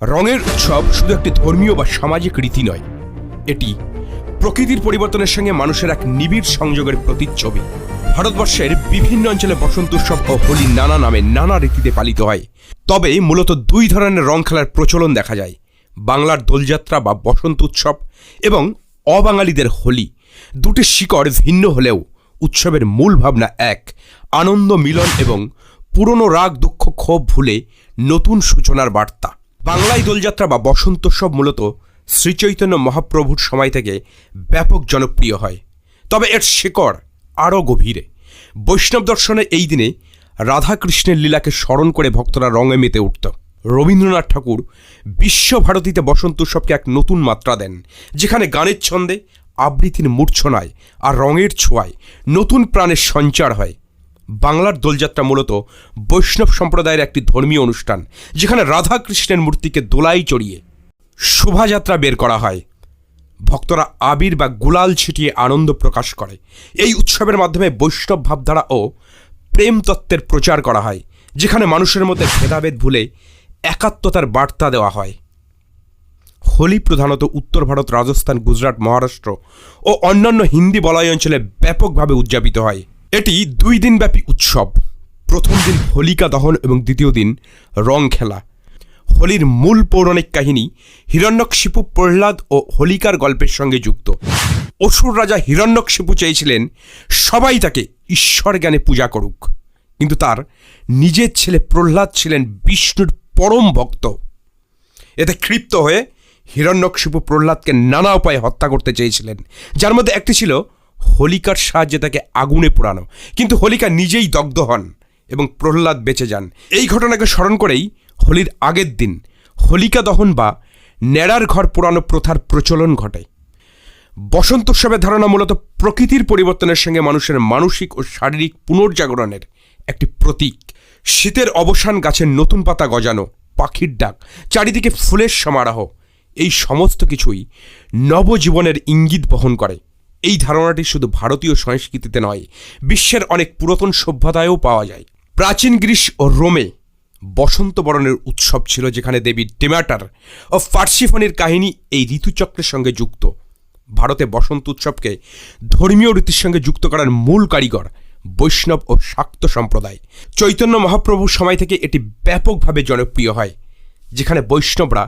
রঙের উৎসব শুধু একটি ধর্মীয় বা সামাজিক রীতি নয়, এটি প্রকৃতির পরিবর্তনের সঙ্গে মানুষের এক নিবিড় সংযোগের প্রতিচ্ছবি। ভারতবর্ষের বিভিন্ন অঞ্চলে বসন্ত উৎসব ও হোলি নানা নামে নানা রীতিতে পালিত হয়। তবে মূলত দুই ধরনের রং খেলার প্রচলন দেখা যায়, বাংলার দোলযাত্রা বা বসন্ত উৎসব এবং অবাঙালিদের হোলি। দুটি শিকড় ভিন্ন হলেও উৎসবের মূল ভাবনা এক, আনন্দ মিলন এবং পুরনো রাগ দুঃখ ক্ষোভ ভুলে নতুন সূচনার বার্তা। বাংলায় দোলযাত্রা বা বসন্তোৎসব মূলত শ্রীচৈতন্য মহাপ্রভুর সময় থেকে ব্যাপক জনপ্রিয় হয়। তবে এর শিকড় আরও গভীরে। বৈষ্ণব দর্শনে এই দিনে রাধাকৃষ্ণের লীলাকে স্মরণ করে ভক্তরা রঙে মেতে উঠত। রবীন্দ্রনাথ ঠাকুর বিশ্বভারতীতে বসন্ত উৎসবকে এক নতুন মাত্রা দেন, যেখানে গানের ছন্দে আবৃত্তির মূর্ছনায় আর রঙের ছোঁয়ায় নতুন প্রাণের সঞ্চার হয়। বাংলার দোলযাত্রা মূলত বৈষ্ণব সম্প্রদায়ের একটি ধর্মীয় অনুষ্ঠান, যেখানে রাধা কৃষ্ণের মূর্তিকে দোলাই চড়িয়ে শোভাযাত্রা বের করা হয়। ভক্তরা আবির বা গুলাল ছিটিয়ে আনন্দ প্রকাশ করে। এই উৎসবের মাধ্যমে বৈষ্ণব ভাবধারা ও প্রেম তত্ত্বের প্রচার করা হয়, যেখানে মানুষের মধ্যে ভেদাভেদ ভুলে একাত্মতার বার্তা দেওয়া হয়। হোলি প্রধানত উত্তর ভারত, রাজস্থান, গুজরাট, মহারাষ্ট্র ও অন্যান্য হিন্দি বলয় অঞ্চলে ব্যাপকভাবে উদযাপিত হয়। এটি দুই দিনব্যাপী উৎসব। প্রথম দিন হোলিকা দহন এবং দ্বিতীয় দিন রং খেলা। হোলির মূল পৌরাণিক কাহিনী হিরণ্যকশিপু প্রহ্লাদ ও হোলিকার গল্পের সঙ্গে যুক্ত। অসুর রাজা হিরণ্যকশিপু চেয়েছিলেন, সবাই তাকে ঈশ্বর জ্ঞানে পূজা করুক। কিন্তু তার নিজের ছেলে প্রহ্লাদ ছিলেন বিষ্ণুর পরম ভক্ত। এতে ক্ষিপ্ত হয়ে হিরণ্যকশিপু প্রহ্লাদকে নানা উপায়ে হত্যা করতে চেয়েছিলেন। যার মধ্যে একটি ছিল হোলিকার সাহায্যে তাকে আগুনে পোড়ানো। কিন্তু হোলিকা নিজেই দগ্ধ হন এবং প্রহ্লাদ বেঁচে যান। এই ঘটনাকে স্মরণ করেই হোলির আগের দিন হোলিকা দহন বা ন্যাড়ার ঘর পোড়ানো প্রথার প্রচলন ঘটে। বসন্ত উৎসবের ধারণা মূলত প্রকৃতির পরিবর্তনের সঙ্গে মানুষের মানসিক ও শারীরিক পুনর্জাগরণের একটি প্রতীক। শীতের অবসান, গাছের নতুন পাতা গজানো, পাখির ডাক, চারিদিকে ফুলের সমারোহ, এই সমস্ত কিছুই নবজীবনের ইঙ্গিত বহন করে। এই ধারণাটি শুধু ভারতীয় সংস্কৃতিতে নয়, বিশ্বের অনেক পুরাতন সভ্যতায়ও পাওয়া যায়। প্রাচীন গ্রীস ও রোমে বসন্ত বরণের উৎসব ছিল যেখানে দেবী ডেমাটার ও ফার্সিফনির কাহিনী এই ঋতুচক্রের সঙ্গে যুক্ত। ভারতে বসন্ত উৎসবকে ধর্মীয় রীতির সঙ্গে যুক্ত করার মূল কারিগর বৈষ্ণব ও শাক্ত সম্প্রদায়। চৈতন্য মহাপ্রভুর সময় থেকে এটি ব্যাপকভাবে জনপ্রিয় হয়, যেখানে বৈষ্ণবরা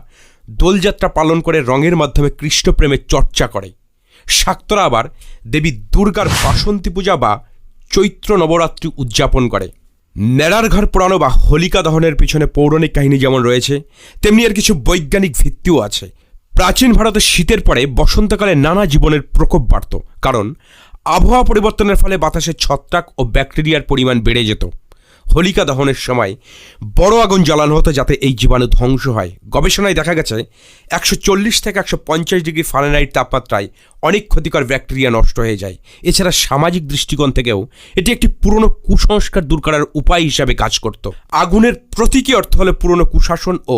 দোলযাত্রা পালন করে রঙের মাধ্যমে কৃষ্ণপ্রেমের চর্চা করে। শাক্তরা আবার দেবী দুর্গার বাসন্তী পূজা বা চৈত্র নবরাত্রি উদযাপন করে। নেড়ার ঘর পোড়ানো বা হোলিকা দহনের পিছনে পৌরাণিক কাহিনী যেমন রয়েছে, তেমনি এর কিছু বৈজ্ঞানিক ভিত্তিও আছে। প্রাচীন ভারতে শীতের পরে বসন্তকালে নানা জীবনের প্রকোপ বাড়ত, কারণ আবহাওয়া পরিবর্তনের ফলে বাতাসে ছত্রাক ও ব্যাকটেরিয়ার পরিমাণ বেড়ে যেত। হোলিকা দহনের সময় বড় আগুন জ্বালানো হতো যাতে এই জীবাণু ধ্বংস হয়। গবেষণায় দেখা গেছে, একশো চল্লিশ থেকে একশো পঞ্চাশ ডিগ্রি ফারেনহাইট তাপমাত্রায় অনেক ক্ষতিকর ব্যাকটেরিয়া নষ্ট হয়ে যায়। এছাড়া সামাজিক দৃষ্টিকোণ থেকেও এটি একটি পুরনো কুসংস্কার দূর করার উপায় হিসাবে কাজ করত। আগুনের প্রতীকী অর্থ হলো পুরনো কুশাসন ও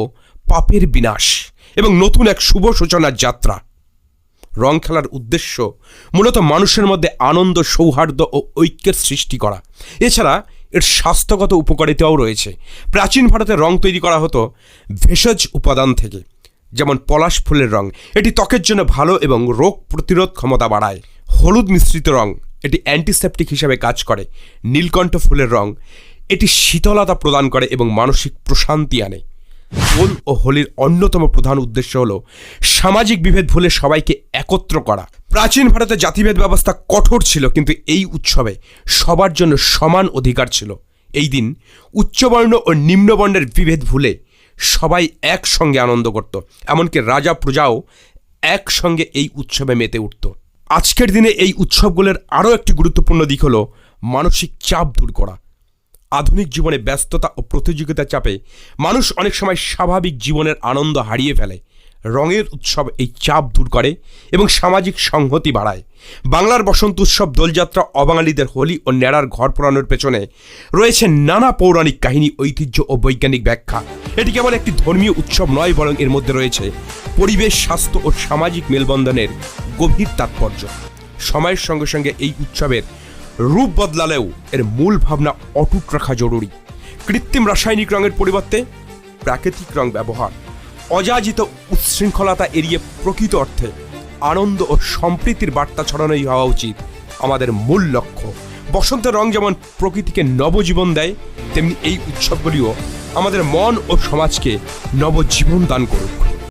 পাপের বিনাশ এবং নতুন এক শুভ সূচনার যাত্রা। রং খেলার উদ্দেশ্য মূলত মানুষের মধ্যে আনন্দ, সৌহার্দ্য ও ঐক্যের সৃষ্টি করা। এছাড়া এর স্বাস্থ্যগত উপকারিতাও রয়েছে। প্রাচীন ভারতে রং তৈরি করা হতো ভেষজ উপাদান থেকে, যেমন পলাশ ফুলের রং। এটি ত্বকের জন্য ভালো এবং রোগ প্রতিরোধ ক্ষমতা বাড়ায়। হলুদ মিশ্রিত রং, এটি অ্যান্টিসেপটিক হিসাবে কাজ করে। নীলকণ্ঠ ফুলের রং, এটি শীতলতা প্রদান করে এবং মানসিক প্রশান্তি আনে। দোল ও হোলির অন্যতম প্রধান উদ্দেশ্য হল সামাজিক বিভেদ ভুলে সবাইকে একত্র করা। প্রাচীন ভারতে জাতিভেদ ব্যবস্থা কঠোর ছিল, কিন্তু এই উৎসবে সবার জন্য সমান অধিকার ছিল। এই দিন উচ্চবর্ণ ও নিম্নবর্ণের বিভেদ ভুলে সবাই একসঙ্গে আনন্দ করত, এমনকি রাজা প্রজাও একসঙ্গে এই উৎসবে মেতে উঠত। আজকের দিনে এই উৎসবগুলোর আরও একটি গুরুত্বপূর্ণ দিক হল মানসিক চাপ দূর করা। আধুনিক জীবনে ব্যস্ততা ও প্রতিযোগিতা চাপে মানুষ অনেক সময় স্বাভাবিক জীবনের আনন্দ হারিয়ে ফেলে। রঙের উৎসব এই চাপ দূর করে এবং সামাজিক সংহতি বাড়ায়। বাংলার বসন্ত উৎসব, দোলযাত্রা, অবাঙালিদের হোলি ও ন্যাড়ার ঘর পোড়ানোর পেছনে রয়েছে নানা পৌরাণিক কাহিনী, ঐতিহ্য ও বৈজ্ঞানিক ব্যাখ্যা। এটি কেবল একটি ধর্মীয় উৎসব নয়, বরং এর মধ্যে রয়েছে পরিবেশ, স্বাস্থ্য ও সামাজিক মেলবন্ধনের গভীর তাৎপর্য। সময়ের সঙ্গে সঙ্গে এই উৎসবের রূপ বদলালেও এর মূল ভাবনা অটুট রাখা জরুরি। কৃত্রিম রাসায়নিক রঙের পরিবর্তে প্রাকৃতিক রং ব্যবহার। অযাচিত উচ্ছৃঙ্খলতা এড়িয়ে প্রকৃত অর্থে আনন্দ ও সম্প্রীতির বার্তা ছড়ানোই হওয়া উচিত। আমাদের মূল লক্ষ্য। বসন্তের রং যেমন প্রকৃতিকে নবজীবন দেয়, তেমনি এই উৎসবগুলিও আমাদের মন ও সমাজকে নবজীবন দান করুক।